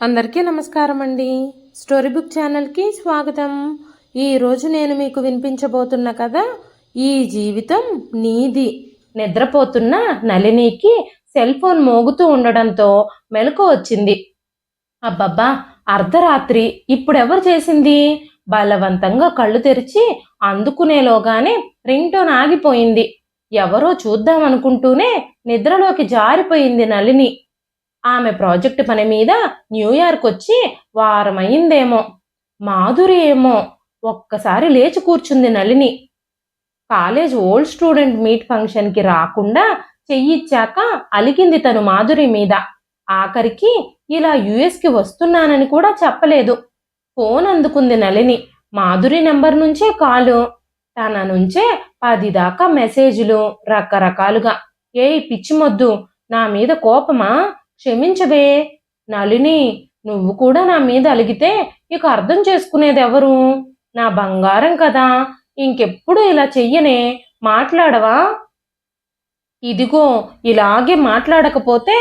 అందరికీ నమస్కారం అండి స్టోరీ బుక్ ఛానల్కి స్వాగతం. ఈరోజు నేను మీకు వినిపించబోతున్న కథ ఈ జీవితం నీది. నిద్రపోతున్న నళినికి సెల్ ఫోన్ మోగుతూ ఉండడంతో మెలకు వచ్చింది. అబ్బబ్బా అర్ధరాత్రి ఇప్పుడెవరు చేసింది? బలవంతంగా కళ్ళు తెరిచి అందుకునేలోగానే రింగ్ టోన్ ఆగిపోయింది. ఎవరో చూద్దామనుకుంటూనే నిద్రలోకి జారిపోయింది నళిని. ఆమె ప్రాజెక్టు పని మీద న్యూయార్క్ వచ్చి వారం అయిందేమో మాధురి ఏమో ఒక్కసారి లేచి కూర్చుంది Nalini. College old student meet ఫంక్షన్కి రాకుండా చెయ్యిచ్చాక అలిగింది తను మాధురి మీద. ఆఖరికి ఇలా యుఎస్కి వస్తున్నానని కూడా చెప్పలేదు. ఫోన్ అందుకుంది నళిని. మాధురి నెంబర్ నుంచే కాలు తన నుంచే పది దాకా మెసేజ్లు రకరకాలుగా. ఏయ్ పిచ్చిమొద్దు నా మీద కోపమా? క్షమించవే. నళిని నువ్వు కూడా నా మీద అలిగితే ఇక అర్థం చేసుకునేది ఎవరు? నా బంగారం కదా ఇంకెప్పుడు ఇలా చెయ్యనే? మాట్లాడవా? ఇదిగో ఇలాగే మాట్లాడకపోతే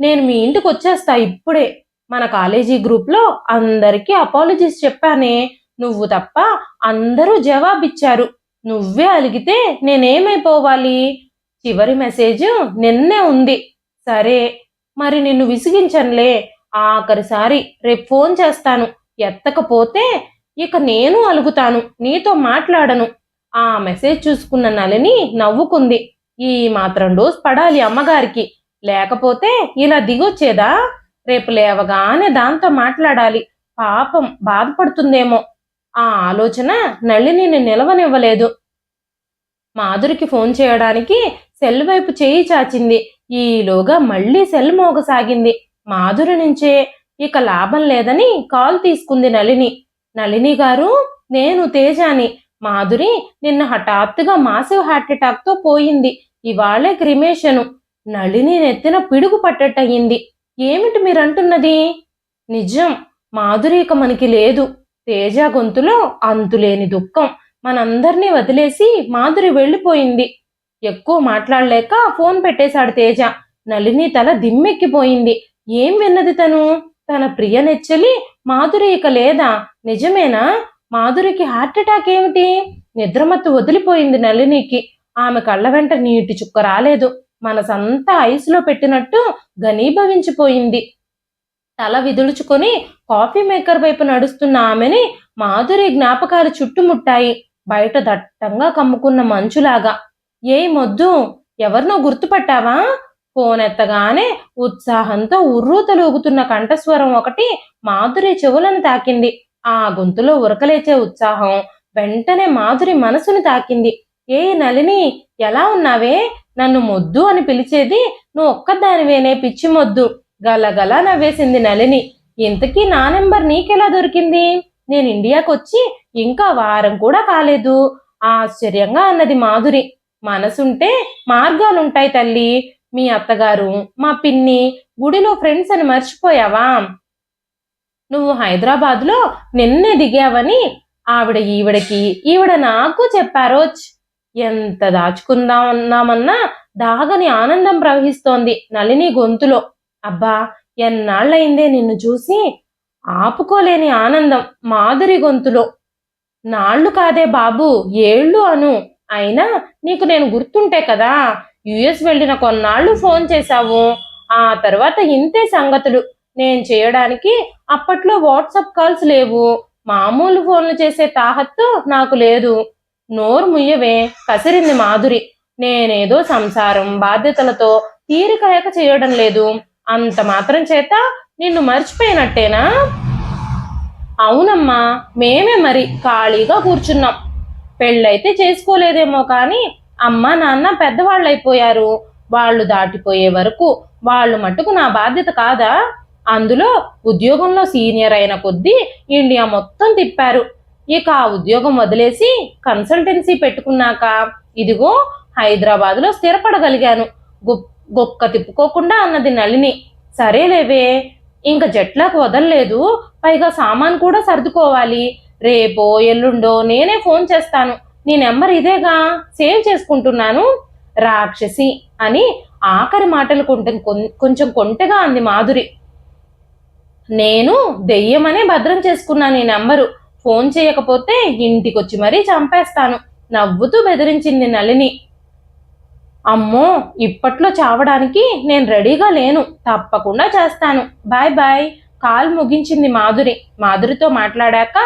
నేను మీ ఇంటికి వచ్చేస్తా ఇప్పుడే. మన కాలేజీ గ్రూప్లో అందరికీ అపాలజీస్ చెప్పానే. నువ్వు తప్ప అందరూ జవాబిచ్చారు. నువ్వే అలిగితే నేనేమైపోవాలి? చివరి మెసేజ్ నిన్నే ఉంది. సరే. మరి నిన్ను విసిగించనులే. ఆఖరిసారి రేపు ఫోన్ చేస్తాను. ఎత్తకపోతే ఇక నేను అలుగుతాను. నీతో మాట్లాడను. ఆ మెసేజ్ చూసుకున్న నలిని నవ్వుకుంది. ఈ మాత్రం డోస్ పడాలి అమ్మగారికి. లేకపోతే ఇలా దిగొచ్చేదా? రేపు లేవగానే దాంతో మాట్లాడాలి. పాపం బాధపడుతుందేమో. ఆ ఆలోచన నళినిని నిలవనివ్వలేదు. మాధురికి ఫోన్ చేయడానికి సెల్ వైపు చేయి చాచింది. ఈలోగా మళ్ళీ సెల్ మోగసాగింది. మాధురి నుంచే ఇక లాభం లేదని కాల్ తీసుకుంది నళిని. నళిని గారు నేను తేజాని. మాధురి నిన్న హఠాత్తుగా మాసివ్ హార్ట్అటాక్తో పోయింది. ఇవాళే క్రిమేషను. నళిని నెత్తిన పిడుగు పట్టట్టయింది. ఏమిటి మీరంటున్నది? నిజం. మాధురి ఇక మనకి లేదు. తేజ గొంతులో అంతులేని దుఃఖం. మనందర్నీ వదిలేసి మాధురి వెళ్ళిపోయింది. ఎక్కువ మాట్లాడలేక ఫోన్ పెట్టేశాడు తేజ. నలిని తల దిమ్మెక్కిపోయింది. ఏం విన్నది తను? తన ప్రియ నెచ్చలి మాధురి ఇక లేదా? నిజమేనా? మాధురికి హార్ట్ అటాక్ ఏమిటి? నిద్రమత్తు వదిలిపోయింది నలినికి ఆమె కళ్ళ వెంట నీటి చుక్క రాలేదు. మనసంతా ఐసులో పెట్టినట్టు ఘనీభవించిపోయింది. తల విదులుచుకొని కాఫీ మేకర్ వైపు నడుస్తున్న ఆమెని మాధురి జ్ఞాపకాలు చుట్టుముట్టాయి. బయట దట్టంగా కమ్ముకున్న మంచులాగా ఏయ్ మొద్దు ఎవరినో గుర్తుపట్టావా? ఫోన్ ఉత్సాహంతో ఉర్రూతలూగుతున్న కంఠస్వరం ఒకటి మాధురి చెవులను తాకింది. ఆ గొంతులో ఉరకలేచే ఉత్సాహం వెంటనే మాధురి మనసుని తాకింది. ఏ నలిని ఎలా ఉన్నావే? నన్ను మొద్దు అని పిలిచేది నువ్వు ఒక్కదానివేనే పిచ్చి మొద్దు. గలగల నవ్వేసింది నలిని ఇంతకీ నా నెంబర్ నీకెలా దొరికింది? నేను ఇండియాకు వచ్చి ఇంకా వారం కూడా కాలేదు. ఆశ్చర్యంగా అన్నది మాధురి. మనసుంటే మార్గాలుంటాయి తల్లి. మీ అత్తగారు మా పిన్ని గుడిలో ఫ్రెండ్స్ అని మర్చిపోయావా? నువ్వు హైదరాబాద్లో నిన్నే దిగావని ఆవిడ ఈవిడకి ఈవిడ నాకు చెప్పారోచ్ ఎంత దాచుకుందాం అన్నామన్నా దాగని ఆనందం ప్రవహిస్తోంది నలిని గొంతులో. అబ్బా ఎన్నాళ్ళయిందే నిన్ను చూసి? ఆపుకోలేని ఆనందం మాధురి గొంతులో. నాళ్ళు కాదే బాబు ఏళ్ళు అను. అయినా నీకు నేను గుర్తుంటే కదా యుఎస్ వెళ్ళిన కొన్నాళ్ళు ఫోన్ చేశావు. ఆ తర్వాత ఇంతే సంగతులు. నేను చేయడానికి అప్పట్లో వాట్సాప్ కాల్స్ లేవు. మామూలు ఫోన్లు చేసే తాహత్తు నాకు లేదు. నోరు ముయ్యవే కసిరింది మాధురి. నేనేదో సంసారం బాధ్యతలతో తీరిక లేక చేయడం లేదు. అంత మాత్రం చేత నిన్ను మర్చిపోయినట్టేనా? అవునమ్మా మేమే మరి ఖాళీగా కూర్చున్నాం. పెళ్ళైతే చేసుకోలేదేమో కానీ అమ్మ నాన్న పెద్దవాళ్ళు అయిపోయారు వాళ్ళు దాటిపోయే వరకు వాళ్ళు మట్టుకు నా బాధ్యత కాదా? అందులో ఉద్యోగంలో సీనియర్ అయిన కొద్దీ ఇండియా మొత్తం తిప్పారు. ఇక ఆ ఉద్యోగం వదిలేసి కన్సల్టెన్సీ పెట్టుకున్నాక ఇదిగో హైదరాబాద్లో స్థిరపడగలిగాను. గొ- గొక్క తిప్పుకోకుండా అన్నది నళిని. సరేలేవే ఇంక జట్లాకు వదలలేదు. పైగా సామాన్ కూడా సర్దుకోవాలి. రేపో ఎల్లుండో నేనే ఫోన్ చేస్తాను. నీ నెంబర్ ఇదేగా? సేవ్ చేసుకుంటున్నాను. రాక్షసి అని ఆఖరి మాటలు కొంచెం కొంచెం కొంటగా అంది మాధురి. నేను దెయ్యమనే భద్రం చేసుకున్నాను ఈ నెంబరు. ఫోన్ చేయకపోతే ఇంటికొచ్చి మరీ చంపేస్తాను. నవ్వుతూ బెదిరించింది నళిని. అమ్మో ఇప్పట్లో చావడానికి నేను రెడీగా లేను. తప్పకుండా చేస్తాను. Bye bye. కాల్ ముగించింది మాధురి. మాధురితో మాట్లాడాక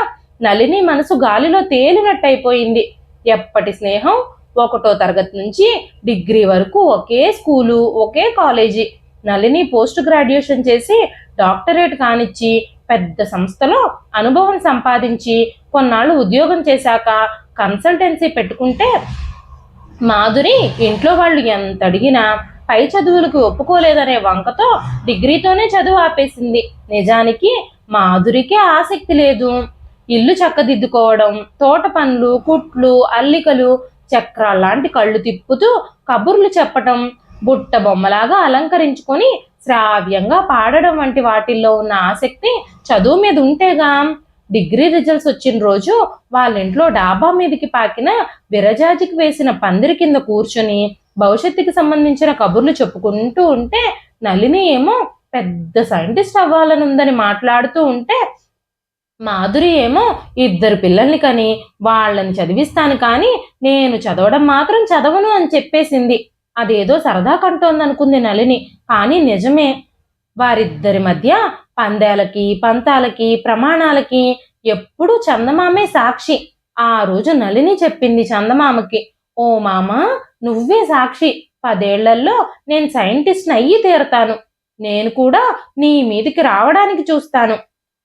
నలిని మనసు గాలిలో తేలినట్టయిపోయింది. ఎప్పటి స్నేహం? ఒకటో తరగతి నుంచి డిగ్రీ వరకు ఒకే స్కూలు ఒకే కాలేజీ. నలిని పోస్ట్ గ్రాడ్యుయేషన్ చేసి డాక్టరేట్ కానిచ్చి పెద్ద సంస్థలో అనుభవం సంపాదించి కొన్నాళ్ళు ఉద్యోగం చేశాక కన్సల్టెన్సీ పెట్టుకుంటే మాధురి ఇంట్లో వాళ్ళు ఎంత అడిగినా పై చదువులకు ఒప్పుకోలేదనే వంకతో డిగ్రీతోనే చదువు ఆపేసింది. నిజానికి మాధురికే ఆసక్తి లేదు. ఇల్లు చక్కదిద్దుకోవడం తోట పనులు కుట్లు అల్లికలు చక్రాల్లాంటి కళ్ళు తిప్పుతూ కబుర్లు చెప్పటం బుట్ట బొమ్మలాగా అలంకరించుకొని శ్రావ్యంగా పాడడం వంటి వాటిల్లో ఉన్న ఆసక్తి చదువు మీద ఉంటేగా. డిగ్రీ రిజల్ట్స్ వచ్చిన రోజు వాళ్ళ ఇంట్లో డాబా మీదకి పాకిన విరజాజికి వేసిన పందిరి కింద కూర్చొని భవిష్యత్తుకి సంబంధించిన కబుర్లు చెప్పుకుంటూ ఉంటే నలిని ఏమో పెద్ద సైంటిస్ట్ అవ్వాలని ఉందని మాట్లాడుతూ ఉంటే మాధురి ఏమో ఇద్దరు పిల్లల్ని కని వాళ్ళని చదివిస్తాను కానీ నేను చదవడం మాత్రం చదవను అని చెప్పేసింది. అదేదో సరదా కంటోందనుకుంది నలిని కానీ నిజమే వారిద్దరి మధ్య పందేలకి పంతాలకి ప్రమాణాలకి ఎప్పుడూ చందమామే సాక్షి. ఆ రోజు నలిని చెప్పింది చందమామకి ఓ మామ నువ్వే సాక్షి. పదేళ్ళలో నేను సైంటిస్ట్ని అయ్యి తీరతాను. నేను కూడా నీ మీదికి రావడానికి చూస్తాను.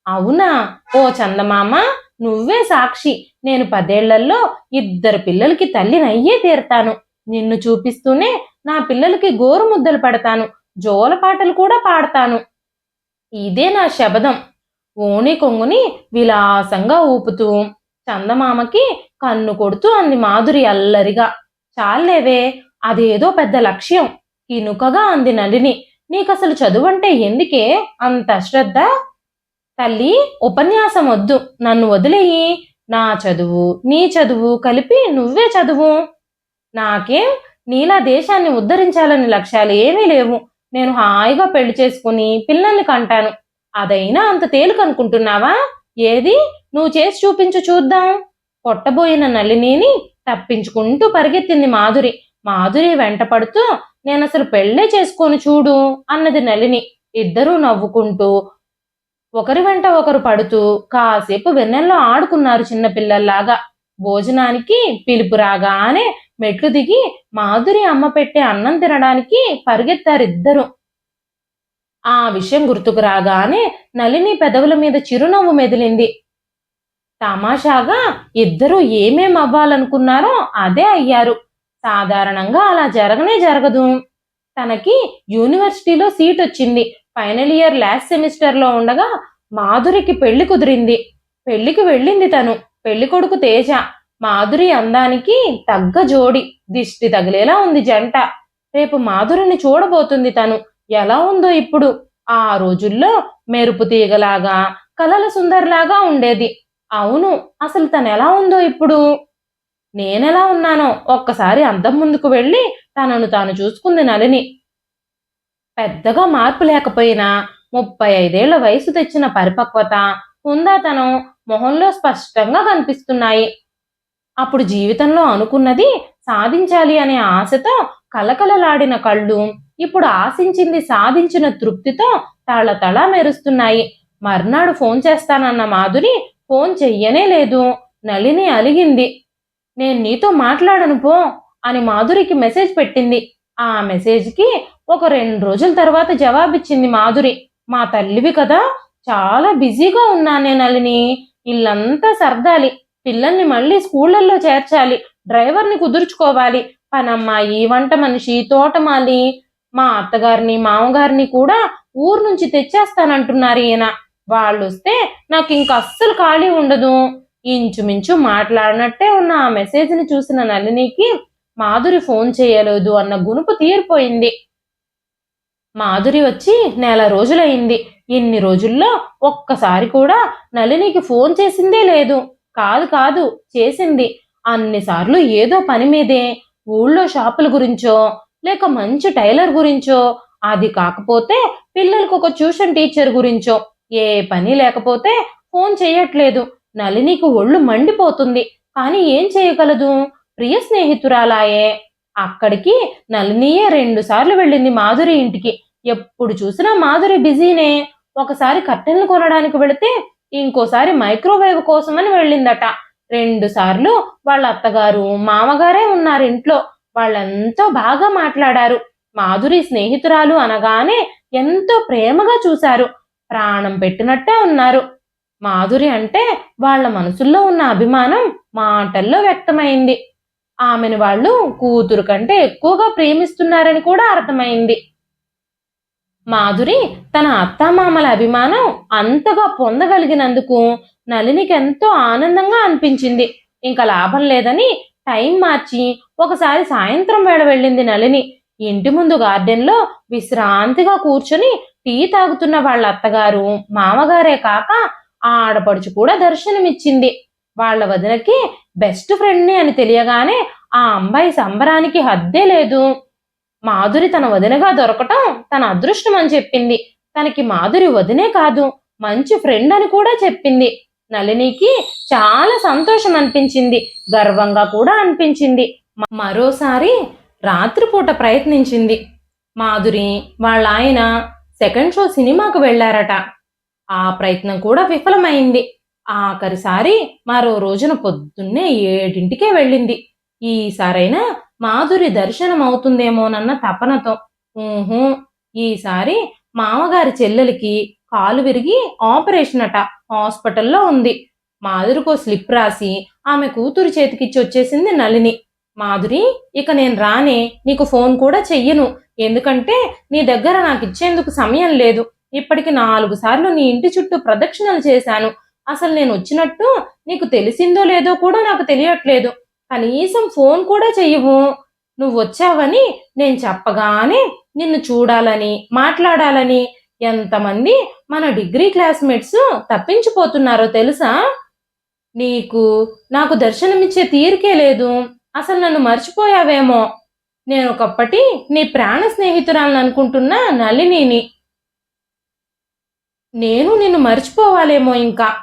అవునా? ఓ చందమామ నువ్వే సాక్షి. నేను పదేళ్ళలో ఇద్దరు పిల్లలకి తల్లినయ్యే తీరతాను. నిన్ను చూపిస్తూనే నా పిల్లలకి గోరు ముద్దలు పడతాను. జోల పాటలు కూడా పాడతాను. ఇదే నా శబదం ఓణి కొంగుని విలాసంగా ఊపుతూ చందమామకి కన్ను కొడుతూ అంది మాధురి అల్లరిగా. చాలేవే అదేదో పెద్ద లక్ష్యం. ఇనుకగా అంది నళిని. నీకసలు చదువంటే ఎందుకే అంత శ్రద్ధ తల్లి ఉపన్యాసం వద్దు నన్ను వదిలేయి. నా చదువు నీ చదువు కలిపి నువ్వే చదువు. నాకేం నీలా దేశాన్ని ఉద్ధరించాలని లక్ష్యాలు ఏమీ లేవు. నేను హాయిగా పెళ్ళి చేసుకుని పిల్లల్ని కంటాను. అదైనా అంత తేలికనుకుంటున్నావా ఏది? నువ్వు చేసి చూపించు చూద్దాం. పొట్టబోయిన నలినీని తప్పించుకుంటూ పరిగెత్తింది మాధురి. మాధురి వెంటపడుతూ నేనసలు నేను అసలు పెళ్ళే చేసుకోను చూడు అన్నది నలిని ఇద్దరూ నవ్వుకుంటూ ఒకరి వెంట ఒకరు పడుతూ కాసేపు వెన్నెల్లో ఆడుకున్నారు చిన్నపిల్లల్లాగా. భోజనానికి పిలుపు రాగానే మెట్లు దిగి మాధురి అమ్మ పెట్టే అన్నం తినడానికి పరిగెత్తారిద్దరు. ఆ విషయం గుర్తుకు రాగానే నలిని పెదవుల మీద చిరునవ్వు మెదిలింది. తమాషాగా ఇద్దరూ ఏమేం అవ్వాలనుకున్నారో అదే అయ్యారు. సాధారణంగా అలా జరగనే జరగదు. తనకి యూనివర్సిటీలో సీట్ వచ్చింది ఫైనల్ ఇయర్ లాస్ట్ సెమిస్టర్లో ఉండగా మాధురికి పెళ్ళి కుదిరింది. పెళ్ళికి వెళ్ళింది తను. పెళ్ళి కొడుకు తేజ. మాధురి అందానికి తగ్గ జోడి. దిష్టి తగిలేలా ఉంది జంట. రేపు మాధురిని చూడబోతుంది తను. ఎలా ఉందో ఇప్పుడు. ఆ రోజుల్లో మెరుపు తీగలాగా కలల సుందర్లాగా ఉండేది. అవును అసలు తను ఎలా ఉందో ఇప్పుడు? నేనెలా ఉన్నానో? ఒక్కసారి అద్దం ముందుకు వెళ్ళి తనను తాను చూసుకుంది నలిని పెద్దగా మార్పు లేకపోయినా ముప్పై ఐదేళ్ళ వయసు తెచ్చిన పరిపక్వత హుందాతనం మొహంలో స్పష్టంగా కనిపిస్తున్నాయి. అప్పుడు జీవితంలో అనుకున్నది సాధించాలి అనే ఆశతో కలకలలాడిన కళ్ళు ఇప్పుడు ఆశించింది సాధించిన తృప్తితో తళతళ మెరుస్తున్నాయి. మర్నాడు ఫోన్ చేస్తానన్న మాధురి ఫోన్ చెయ్యనే లేదు. నలిని అలిగింది. నేను నీతో మాట్లాడను పో అని మాధురికి మెసేజ్ పెట్టింది. ఆ మెసేజ్కి ఒక రెండు రోజుల తర్వాత జవాబిచ్చింది మాధురి. మా తల్లివి కదా చాలా బిజీగా ఉన్నానే నలిని ఇల్లంతా సర్దాలి. పిల్లల్ని మళ్ళీ స్కూళ్ళల్లో చేర్చాలి. డ్రైవర్ని కుదుర్చుకోవాలి. పనమ్మాయి వంట మనిషి తోటమాలి. మా అత్తగారిని మామగారిని కూడా ఊరు నుంచి తెచ్చేస్తానంటున్నారు ఈయన. వాళ్ళు వస్తే నాకు ఇంక అస్సలు ఖాళీ ఉండదు. ఇంచుమించు మాట్లాడినట్టే ఉన్న ఆ మెసేజ్ని చూసిన నళినికి మాధురి ఫోన్ చేయలేదు అన్న గునుపు తీరిపోయింది. మాధురి వచ్చి నెల రోజులైంది ఇన్ని రోజుల్లో ఒక్కసారి కూడా నళినికి ఫోన్ చేసిందే లేదు. కాదు కాదు చేసింది. అన్నిసార్లు ఏదో పని మీదే ఊళ్ళో షాపుల గురించో లేక మంచి టైలర్ గురించో అది కాకపోతే పిల్లలకు ఒక ట్యూషన్ టీచర్ గురించో ఏ పని లేకపోతే ఫోన్ చేయట్లేదు. నళినికి ఒళ్ళు మండిపోతుంది. కానీ ఏం చేయగలదు? ప్రియ స్నేహితురాలాయే. అక్కడికి నళినియే రెండు సార్లు వెళ్ళింది మాధురి ఇంటికి. ఎప్పుడు చూసినా మాధురి బిజీనే. ఒకసారి కర్టెన్లు కొనడానికి వెళితే ఇంకోసారి మైక్రోవేవ్ కోసమని వెళ్ళిందట. రెండు సార్లు వాళ్ళ అత్తగారు మామగారే ఉన్నారు ఇంట్లో. వాళ్ళెంతో బాగా మాట్లాడారు. మాధురి స్నేహితురాలు అనగానే ఎంతో ప్రేమగా చూశారు. ప్రాణం పెట్టినట్టే ఉన్నారు. మాధురి అంటే వాళ్ళ మనసుల్లో ఉన్న అభిమానం మాటల్లో వ్యక్తమైంది. ఆమెను వాళ్ళు కూతురు కంటే ఎక్కువగా ప్రేమిస్తున్నారని కూడా అర్థమైంది. మాధురి తన అత్తమామల అభిమానం అంతగా పొందగలిగినందుకు నలినికి ఎంతో ఆనందంగా అనిపించింది. ఇంకా లాభం లేదని టైం మార్చి ఒకసారి సాయంత్రం వేళ వెళ్ళింది నళిని. ఇంటి ముందు గార్డెన్లో విశ్రాంతిగా కూర్చొని టీ తాగుతున్న వాళ్ళ అత్తగారు మామగారే కాక ఆడపడుచు కూడా దర్శనమిచ్చింది. వాళ్ళ వదినకి బెస్ట్ ఫ్రెండ్ని అని తెలియగానే ఆ అమ్మాయి సంబరానికి హద్దే లేదు. మాధురి తన వదినగా దొరకటం తన అదృష్టం అని చెప్పింది. తనకి మాధురి వదినే కాదు మంచి ఫ్రెండ్ అని కూడా చెప్పింది. నళినికి చాలా సంతోషం అనిపించింది గర్వంగా కూడా అనిపించింది. మరోసారి రాత్రిపూట ప్రయత్నించింది. మాధురి వాళ్ళ ఆయన సెకండ్ షో సినిమాకు వెళ్ళారట. ఆ ప్రయత్నం కూడా విఫలమైంది. ఆఖరిసారి మరో రోజున పొద్దున్నే ఏడింటికే వెళ్ళింది. ఈసారైనా మాధురి దర్శనం అవుతుందేమోనన్న తపనతో ఊహూ ఈసారి మామగారి చెల్లెలికి కాలు విరిగి ఆపరేషన్ అట హాస్పిటల్లో ఉంది. మాధురికో స్లిప్ రాసి ఆమె కూతురు చేతికిచ్చి వచ్చేసింది నళిని. మాధురి ఇక నేను రానే నీకు ఫోన్ కూడా చెయ్యను. ఎందుకంటే నీ దగ్గర నాకు ఇచ్చేందుకు సమయం లేదు. ఇప్పటికి నాలుగు సార్లు నీ ఇంటి చుట్టూ ప్రదక్షిణలు చేశాను. అసలు నేను వచ్చినట్టు నీకు తెలిసిందో లేదో కూడా నాకు తెలియట్లేదు. కనీసం ఫోన్ కూడా చెయ్యవు. నువ్వు వచ్చావని నేను చెప్పగానే నిన్ను చూడాలని మాట్లాడాలని ఎంతమంది మన డిగ్రీ క్లాస్మేట్స్ తప్పించిపోతున్నారో తెలుసా? నీకు నాకు దర్శనమిచ్చే తీరికే లేదు. అసలు నన్ను మర్చిపోయావేమో. నేను ఒకప్పటి నీ ప్రాణ స్నేహితురాలను అనుకుంటున్న నళినిని. నేను నిన్ను మర్చిపోవాలేమో ఇంకా.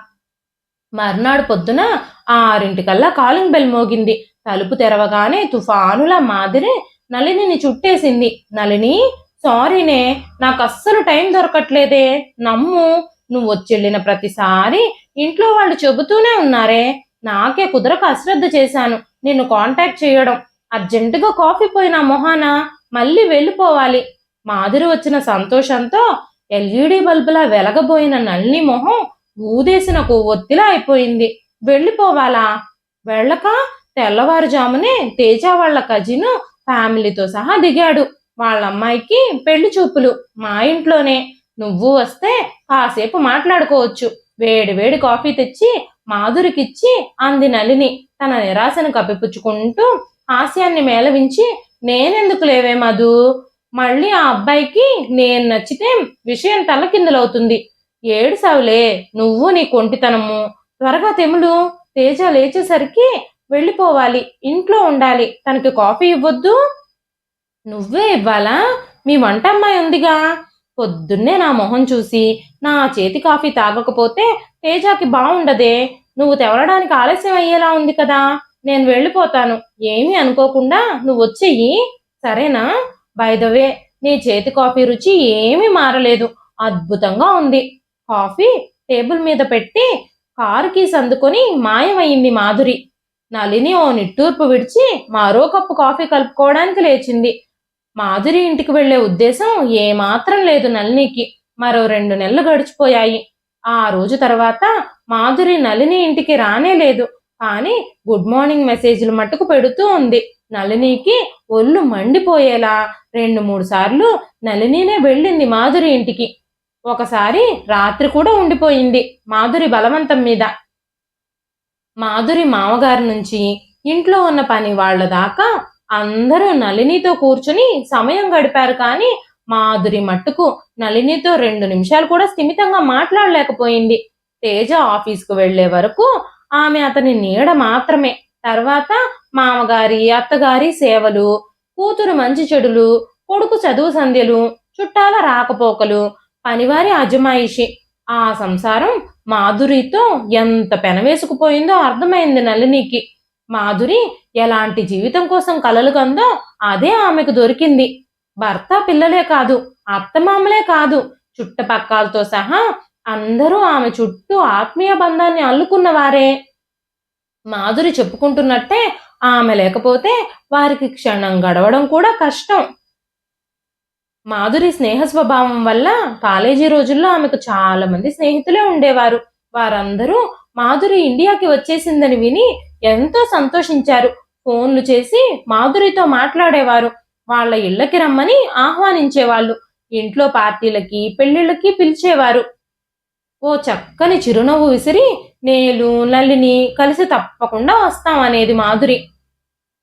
మర్నాడు పొద్దున ఆరింటికల్లా కాలింగ్ బెల్ మోగింది. తలుపు తెరవగానే తుఫానులా మాదిరి నళినిని చుట్టేసింది. నళిని సారీనే నాకు అస్సలు టైం దొరకట్లేదే. నమ్ము నువ్వు వచ్చెళ్ళిన ప్రతిసారి ఇంట్లో వాళ్ళు చెబుతూనే ఉన్నారే. నాకే కుదరక అశ్రద్ధ చేశాను. నిన్ను కాంటాక్ట్ చేయడం. అర్జెంటుగా కాఫీ పోయిన మొహాన. మళ్ళీ వెళ్ళిపోవాలి. మాదిరి వచ్చిన సంతోషంతో ఎల్ఈడి బల్బులా వెలగబోయిన నల్ని మొహం ఊదేసిన కొవ్వొత్తిలా అయిపోయింది. వెళ్ళిపోవాలా? వెళ్ళక తెల్లవారుజామునే తేజ వాళ్ళ కజిన్ ఫ్యామిలీతో సహా దిగాడు. వాళ్ళ అమ్మాయికి పెళ్ళి చూపులు. మా ఇంట్లోనే. నువ్వు వస్తే కాసేపు మాట్లాడుకోవచ్చు. వేడి వేడి కాఫీ తెచ్చి మాధురికిచ్చి అంది నలిని తన నిరాశను కప్పిపుచ్చుకుంటూ హాస్యాన్ని మేళవించి నేనెందుకు లేవే మధు? మళ్ళీ ఆ అబ్బాయికి నేను నచ్చితే విషయం తలకిందులవుతుంది. ఏడుసావులే. నువ్వు నీ కొంటితనము. త్వరగా తెములు తేజ లేచేసరికి వెళ్ళిపోవాలి. ఇంట్లో ఉండాలి. తనకి కాఫీ ఇవ్వద్దు. నువ్వే ఇవ్వాలా? మీ వంట అమ్మాయి ఉందిగా. పొద్దున్నే నా మొహం చూసి నా చేతి కాఫీ తాగకపోతే తేజాకి బాగుండదే నువ్వు తెవరడానికి ఆలస్యం అయ్యేలా ఉంది కదా. నేను వెళ్ళిపోతాను. ఏమీ అనుకోకుండా నువ్వు వచ్చేయి. సరేనా? వే నీ చేతి కాఫీ రుచి ఏమీ మారలేదు. అద్భుతంగా ఉంది. కాఫీ టేబుల్ మీద పెట్టి కారు కీస్ అందుకొని మాయమయ్యింది మాధురి. నలిని ఓ నిట్టూర్పు విడిచి మరో కప్పు కాఫీ కలుపుకోవడానికి లేచింది. మాధురి ఇంటికి వెళ్ళే ఉద్దేశం ఏమాత్రం లేదు నళినికి. మరో రెండు నెలలు గడిచిపోయాయి. ఆ రోజు తర్వాత మాధురి నళిని ఇంటికి రానే లేదు. కానీ గుడ్ మార్నింగ్ మెసేజ్లు మట్టుకు పెడుతూ ఉంది. నళినికి ఒళ్ళు మండిపోయేలా రెండు మూడు సార్లు నళినినే వెళ్ళింది మాధురి ఇంటికి. ఒకసారి రాత్రి కూడా ఉండిపోయింది. మాధురి బలవంతం మీద. మాధురి మామగారి నుంచి ఇంట్లో ఉన్న పని వాళ్ళ దాకా అందరూ నళినితో కూర్చుని సమయం గడిపారు కానీ మాధురి మట్టుకు నళినితో రెండు నిమిషాలు కూడా స్థిమితంగా మాట్లాడలేకపోయింది. తేజ ఆఫీస్కు వెళ్ళే వరకు ఆమె అతని నీడ మాత్రమే. తర్వాత మామగారి అత్తగారి సేవలు కూతురు మంచి చెడులు కొడుకు చదువు సంధ్యలు చుట్టాల రాకపోకలు పనివారి అజమాయిషి. ఆ సంసారం మాధురితో ఎంత పెనవేసుకుపోయిందో అర్థమైంది నలినికి మాధురి ఎలాంటి జీవితం కోసం కలలు కందో అదే ఆమెకు దొరికింది. భర్త పిల్లలే కాదు అత్తమామలే కాదు చుట్టపక్కలతో సహా అందరూ ఆమె చుట్టూ ఆత్మీయ బంధాన్ని అల్లుకున్నవారే. మాధురి చెప్పుకుంటున్నట్టే ఆమె లేకపోతే వారికి క్షణం గడవడం కూడా కష్టం. మాధురి స్నేహ స్వభావం వల్ల కాలేజీ రోజుల్లో ఆమెకు చాలా మంది స్నేహితులే ఉండేవారు. వారందరూ మాధురి ఇండియాకి వచ్చేసిందని విని ఎంతో సంతోషించారు. ఫోన్లు చేసి మాధురితో మాట్లాడేవారు. వాళ్ళ ఇళ్ళకి రమ్మని ఆహ్వానించేవాళ్ళు. ఇంట్లో పార్టీలకి పెళ్ళిళ్ళకి పిలిచేవారు. ఓ చక్కని చిరునవ్వు విసిరి నేను నల్లిని కలిసి తప్పకుండా వస్తాం అనేది మాధురి.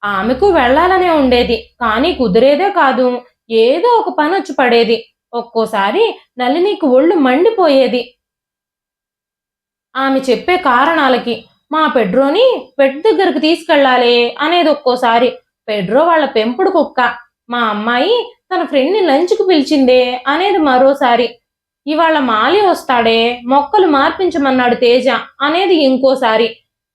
ఆమెకు వెళ్ళాలనే ఉండేది కానీ కుదిరేదే కాదు. ఏదో ఒక పని వచ్చి పడేది. ఒక్కోసారి నళినికి ఒళ్ళు మండిపోయేది. ఆమె చెప్పే కారణాలకి మా పెడ్రోని పెట్ దగ్గరకు తీసుకెళ్ళాలి అనేది ఒక్కోసారి. పెడ్రో వాళ్ళ పెంపుడు కుక్క. మా అమ్మాయి తన ఫ్రెండ్ని లంచ్కు పిలిచిందే అనేది మరోసారి. ఇవాళ మాలి వస్తాడే మొక్కలు మార్పించమన్నాడు తేజ అనేది ఇంకోసారి.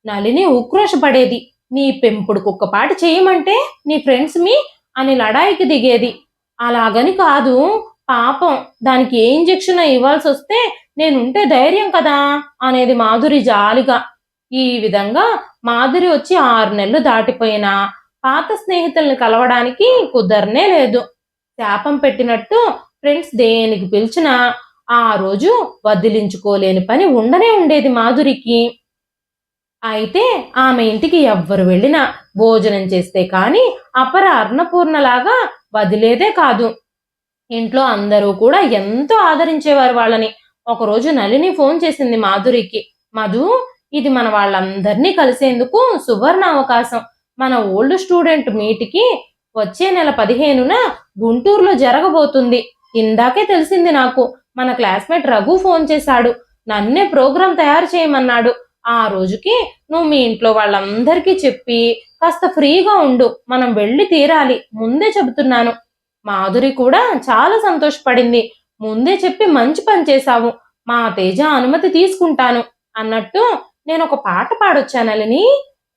నలిని ఉక్రోషపడేది. నీ పెంపుడు కుక్కపాటు చేయమంటే నీ ఫ్రెండ్స్ మీ అని లడాయికి దిగేది. అలాగని కాదు. పాపం. దానికి ఏ ఇంజెక్షన్ ఇవ్వాల్సి వస్తే నేనుంటే ధైర్యం కదా అనేది మాధురి జాలిగా. ఈ విధంగా మాధురి వచ్చి ఆరు నెలలు దాటిపోయినా పాత స్నేహితుల్ని కలవడానికి కుదరనే లేదు. శాపం పెట్టినట్టు ఫ్రెండ్స్ దేనికి పిలిచినా ఆ రోజు వదిలించుకోలేని పని ఉండనే ఉండేది మాధురికి. అయితే ఆమె ఇంటికి ఎవ్వరు వెళ్ళినా భోజనం చేస్తే కానీ అపర అర్ణపూర్ణలాగా వదిలేదే కాదు. ఇంట్లో అందరూ కూడా ఎంతో ఆదరించేవారు వాళ్ళని. ఒకరోజు నలిని ఫోన్ చేసింది మాధురికి. మధు ఇది మన వాళ్ళందరినీ కలిసేందుకు సువర్ణ అవకాశం మన ఓల్డ్ స్టూడెంట్ మీట్కి వచ్చే నెల పదిహేనున గుంటూరులో జరగబోతుంది. ఇందాకే తెలిసింది నాకు. మన క్లాస్మేట్ రఘు ఫోన్ చేశాడు. నన్నే ప్రోగ్రాం తయారు చేయమన్నాడు. ఆ రోజుకి నువ్వు మీ ఇంట్లో వాళ్ళందరికీ చెప్పి కాస్త ఫ్రీగా ఉండు. మనం వెళ్ళి తీరాలి. ముందే చెబుతున్నాను. మాధురి కూడా చాలా సంతోషపడింది. ముందే చెప్పి మంచి పని చేశావు. మా తేజ అనుమతి తీసుకుంటాను అన్నట్టు నేను ఒక పాట పాడొచ్చానలని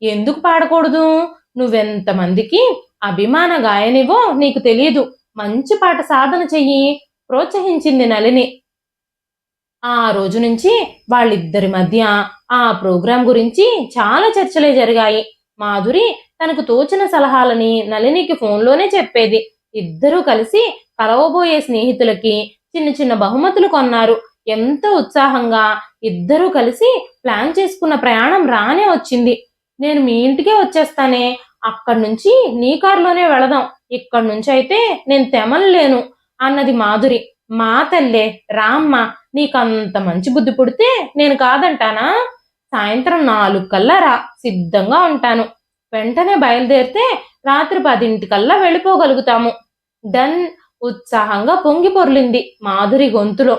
ఎందుకు పాడకూడదు? నువ్వెంతమందికి అభిమాన గాయనివో నీకు తెలియదు మంచి పాట సాధన చెయ్యి ప్రోత్సహించింది నలిని. ఆ రోజు నుంచి వాళ్ళిద్దరి మధ్య ఆ ప్రోగ్రాం గురించి చాలా చర్చలే జరిగాయి. మాధురి తనకు తోచిన సలహాలని నలినికి ఫోన్లోనే చెప్పేది. ఇద్దరూ కలిసి కలవబోయే స్నేహితులకి చిన్న చిన్న బహుమతులు కొన్నారు. ఎంతో ఉత్సాహంగా ఇద్దరూ కలిసి ప్లాన్ చేసుకున్న ప్రయాణం రానే వచ్చింది. నేను మీ ఇంటికే వచ్చేస్తానే అక్కడి నుంచి నీ కారులోనే వెళదాం. ఇక్కడి నుంచి అయితే నేను తెమలలేను అన్నది మాధురి. మా తల్లే రామ్మ నీకంత మంచి బుద్ధి పుడితే నేను కాదంటానా? సాయంత్రం నాలుగు కల్లా రా సిద్ధంగా ఉంటాను. వెంటనే బయలుదేరితే రాత్రి పదింటికల్లా వెళ్ళిపోగలుగుతాము. డన్ ఉత్సాహంగా పొంగి పొర్లింది మాధురి గొంతులో.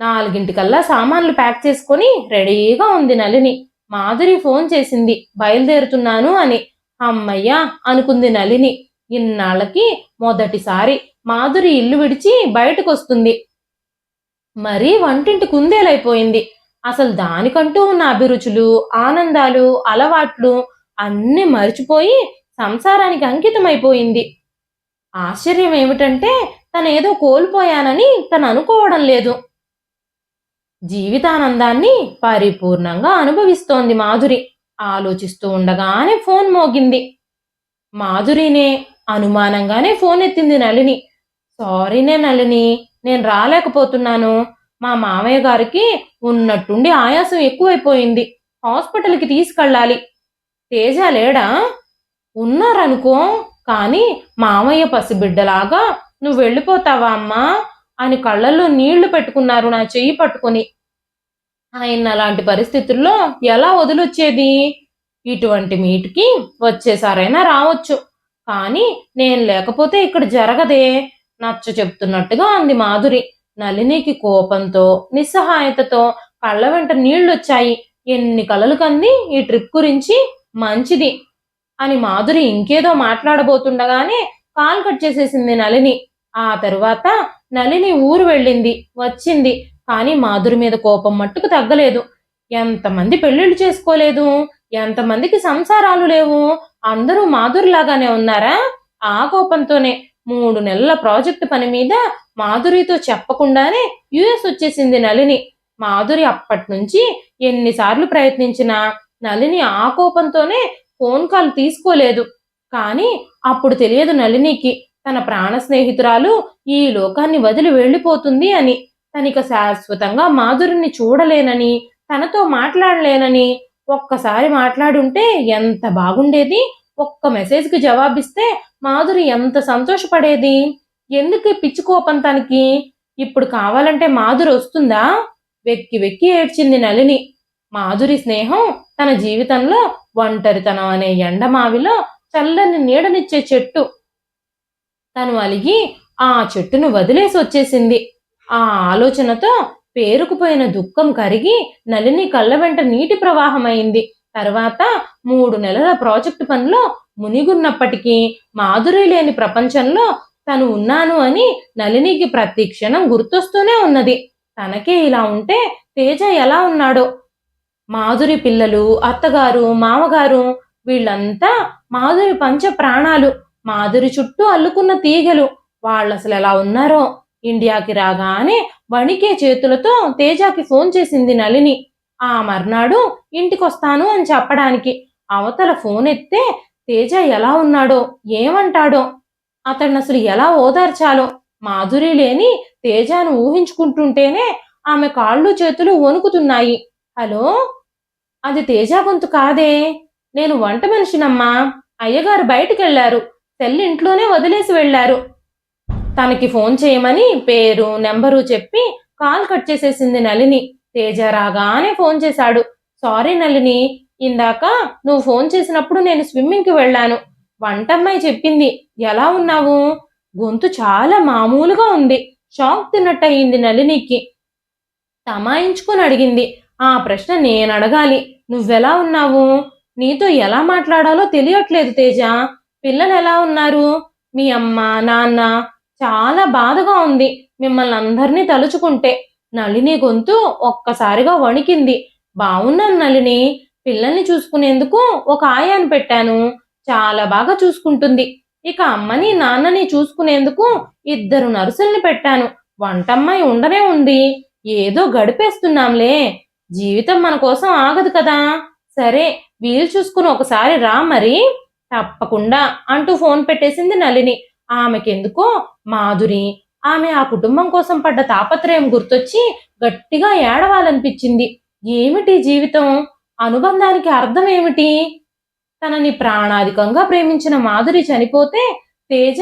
నాలుగింటికల్లా సామాన్లు ప్యాక్ చేసుకొని రెడీగా ఉంది నలిని మాధురి ఫోన్ చేసింది బయలుదేరుతున్నాను అని. అమ్మయ్యా అనుకుంది నలిని ఇన్నాళ్ళకి మొదటిసారి మాధురి ఇల్లు విడిచి బయటకొస్తుంది. మరీ వంటింటి కుందేలైపోయింది. అసలు దానికంటూ ఉన్న అభిరుచులు ఆనందాలు అలవాట్లు అన్నీ మర్చిపోయి సంసారానికి అంకితమైపోయింది. ఆశ్చర్యం ఏమిటంటే తను ఏదో కోల్పోయానని తను అనుకోవడం లేదు. జీవితానందాన్ని పరిపూర్ణంగా అనుభవిస్తోంది మాధురి. ఆలోచిస్తూ ఉండగానే ఫోన్ మోగింది. మాధురినే అనుమానంగానే ఫోన్ ఎత్తింది నళిని. సారీనే నళిని నేను రాలేకపోతున్నాను. మా మామయ్య గారికి ఉన్నట్టుండి ఆయాసం ఎక్కువైపోయింది. హాస్పిటల్కి తీసుకెళ్ళాలి. తేజ లేడా? ఉన్నారనుకో కానీ మామయ్య పసిబిడ్డలాగా నువ్వు వెళ్ళిపోతావా అమ్మా? అని కళ్ళల్లో నీళ్ళు పెట్టుకున్నారు నా చెయ్యి పట్టుకొని. ఆయన అలాంటి పరిస్థితుల్లో ఎలా వదిలొచ్చేది? ఇటువంటి మీటికి వచ్చేసారైనా రావచ్చు. కానీ నేను లేకపోతే ఇక్కడ జరగదే నచ్చ చెప్తున్నట్టుగా అంది మాధురి. నలినికి కోపంతో నిస్సహాయతతో కళ్ళ వెంట నీళ్ళొచ్చాయి ఎన్ని కలలు కంది ఈ ట్రిప్ గురించి? మంచిది. అని మాధురి ఇంకేదో మాట్లాడబోతుండగానే కాల్ కట్ చేసేసింది నలిని ఆ తరువాత నలిని ఊరు వెళ్ళింది వచ్చింది. కానీ మాధురి మీద కోపం మట్టుకు తగ్గలేదు. ఎంతమంది పెళ్ళిళ్ళు చేసుకోలేదు? ఎంతమందికి సంసారాలు లేవు? అందరూ మాధురిలాగానే ఉన్నారా? ఆ కోపంతోనే మూడు నెలల ప్రాజెక్టు పని మీద మాధురితో చెప్పకుండానే యుఎస్ వచ్చేసింది నలిని మాధురి అప్పటి నుంచి ఎన్నిసార్లు ప్రయత్నించినా నలిని ఆ కోపంతోనే ఫోన్ కాల్ తీసుకోలేదు. కానీ అప్పుడు తెలియదు నలినికి తన ప్రాణ స్నేహితురాలు ఈ లోకాన్ని వదిలి వెళ్ళిపోతుంది అని. తనిక శాశ్వతంగా మాధురిని చూడలేనని తనతో మాట్లాడలేనని ఒక్కసారి మాట్లాడుంటే ఎంత బాగుండేది? ఒక్క మెసేజ్కి జవాబిస్తే మాధురి ఎంత సంతోషపడేది? ఎందుకు పిచ్చి కోపం తనకి? ఇప్పుడు కావాలంటే మాధురి వస్తుందా? వెక్కి వెక్కి ఏడ్చింది నలిని మాధురి స్నేహం తన జీవితంలో ఒంటరితనం అనే ఎండమావిలో చల్లని నీడనిచ్చే చెట్టు. తను అలిగి ఆ చెట్టును వదిలేసి వచ్చేసింది. ఆ ఆలోచనతో పేరుకుపోయిన దుఃఖం కరిగి నలిని కళ్ళ వెంట నీటి ప్రవాహమైంది. తర్వాత మూడు నెలల ప్రాజెక్టు పనిలో మునిగున్నప్పటికీ మాధురి లేని ప్రపంచంలో తను ఉన్నాను అని నలినికి ప్రతి క్షణం గుర్తొస్తూనే ఉన్నది. తనకే ఇలా ఉంటే తేజ ఎలా ఉన్నాడో? మాధురి పిల్లలు అత్తగారు మామగారు వీళ్ళంతా మాధురి పంచ ప్రాణాలు మాధురి చుట్టూ అల్లుకున్న తీగలు. వాళ్ళు అసలు ఎలా ఉన్నారో? ఇండియాకి రాగానే వణికే చేతులతో తేజాకి ఫోన్ చేసింది నలిని ఆ మర్నాడు ఇంటికొస్తాను అని చెప్పడానికి అవతల ఫోన్ ఎత్తే తేజ ఎలా ఉన్నాడో ఏమంటాడో? అతన్ని అసలు ఎలా ఓదార్చాలో? మాధురి లేని తేజాను ఊహించుకుంటుంటేనే ఆమె కాళ్ళు చేతులు వణుకుతున్నాయి. హలో? అది తేజ గొంతు కాదే. నేను వంట మనిషినమ్మా. అయ్యగారు బయటికెళ్ళారు. సెల్ ఇంట్లోనే వదిలేసి వెళ్ళారు తనకి ఫోన్ చేయమని పేరు నెంబరు చెప్పి కాల్ కట్ చేసేసింది నలిని తేజ రాగానే ఫోన్ చేశాడు. సారీ నలిని ఇందాక నువ్వు ఫోన్ చేసినప్పుడు నేను స్విమ్మింగ్కి వెళ్ళాను. వంటమ్మాయి చెప్పింది. ఎలా ఉన్నావు? గొంతు చాలా మామూలుగా ఉంది. షాక్ తిన్నట్టు అయింది నలినికి తమాయించుకొని అడిగింది. ఆ ప్రశ్న నేను అడగాలి. నువ్వెలా ఉన్నావు? నీతో ఎలా మాట్లాడాలో తెలియట్లేదు తేజ. పిల్లలు ఎలా ఉన్నారు? మీ అమ్మ నాన్న చాలా బాధగా ఉంది. మిమ్మల్ని అందరినీ తలుచుకుంటే. నళిని గొంతు ఒక్కసారిగా వణికింది. బాగున్నాను నళిని. పిల్లల్ని చూసుకునేందుకు ఒక ఆయాన్ని పెట్టాను. చాలా బాగా చూసుకుంటుంది. ఇక అమ్మని నాన్నని చూసుకునేందుకు ఇద్దరు నర్సుల్ని పెట్టాను. వంటమ్మాయి ఉండనే ఉంది. ఏదో గడిపేస్తున్నాంలే. జీవితం మన కోసం ఆగదు కదా. సరే వీలు చూసుకుని ఒకసారి రా మరి. తప్పకుండా అంటూ ఫోన్ పెట్టేసింది నలిని ఆమెకెందుకో మాధురి. ఆమె ఆ కుటుంబం కోసం పడ్డ తాపత్రయం గుర్తొచ్చి గట్టిగా ఏడవాలనిపించింది. ఏమిటి జీవితం? అనుబంధానికి అర్థం ఏమిటి? తనని ప్రాణాధికంగా ప్రేమించిన మాధురి చనిపోతే తేజ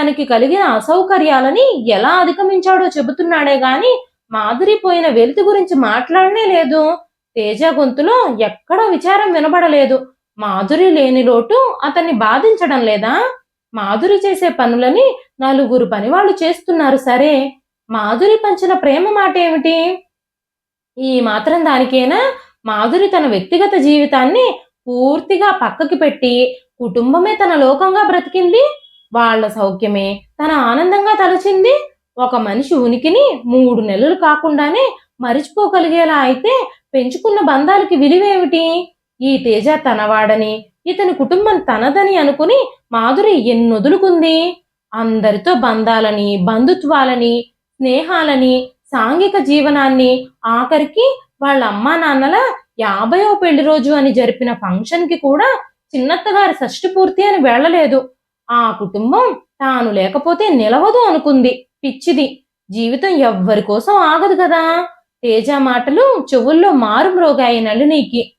తనకి కలిగిన అసౌకర్యాలని ఎలా అధిగమించాడో చెబుతున్నాడే గాని మాధురి పోయిన వెలితి గురించి మాట్లాడనే లేదు. తేజ గొంతులో ఎక్కడా విచారం వినబడలేదు. మాధురి లేని లోటు అతన్ని బాధించడం లేదా? మాధురి చేసే పనులని నలుగురు పనివాళ్ళు చేస్తున్నారు సరే. మాధురి పంచిన ప్రేమ మాట ఏమిటి? ఈ మాత్రం దానికేనా? మాధురి తన వ్యక్తిగత జీవితాన్ని పూర్తిగా పక్కకి పెట్టి కుటుంబమే తన లోకంగా బ్రతికింది వాళ్ళ సౌఖ్యమే తన ఆనందంగా తలచింది. ఒక మనిషి ఉనికిని మూడు నెలలు కాకుండానే మరిచిపోగలిగేలా అయితే పెంచుకున్న బంధాలకి విలువేమిటి? ఈ తేజ తనవాడని ఇతని కుటుంబం తనదని అనుకుని మాధురి ఎన్నొదులుకుంది. అందరితో బంధాలని బంధుత్వాలని స్నేహాలని సాంఘిక జీవనాన్ని ఆఖరికి వాళ్ళ అమ్మా నాన్నల యాభయో పెళ్ళి రోజు అని జరిపిన ఫంక్షన్కి కూడా చిన్నత్తగారి షష్టి పూర్తి అని వెళ్ళలేదు. ఆ కుటుంబం తాను లేకపోతే నిలవదు అనుకుంది. పిచ్చిది. జీవితం ఎవ్వరి కోసం ఆగదు కదా? తేజ మాటలు చెవుల్లో మారుమ్రోగాయి నళినికి.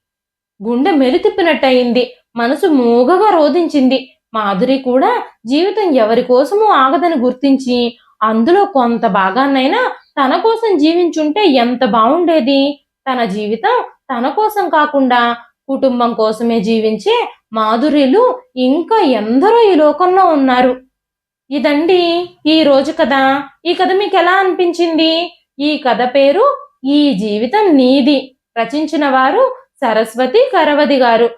గుండె మెలితిప్పినట్టయింది. మనసు మూగగా రోధించింది. మాధురి కూడా జీవితం ఎవరి కోసమూ ఆగదని గుర్తించి అందులో కొంత భాగాన్నైనా తన కోసం జీవించుంటే ఎంత బాగుండేది తన జీవితం తన కోసం కాకుండా కుటుంబం కోసమే జీవించే మాధుర్యులు ఇంకా ఎందరో ఈ లోకంలో ఉన్నారు. ఇదండి ఈ రోజు కథ. ఈ కథ మీకు ఎలా అనిపించింది? ఈ కథ పేరు ఈ జీవితం నీది. రచించిన వారు సరస్వతి కరవది గారు.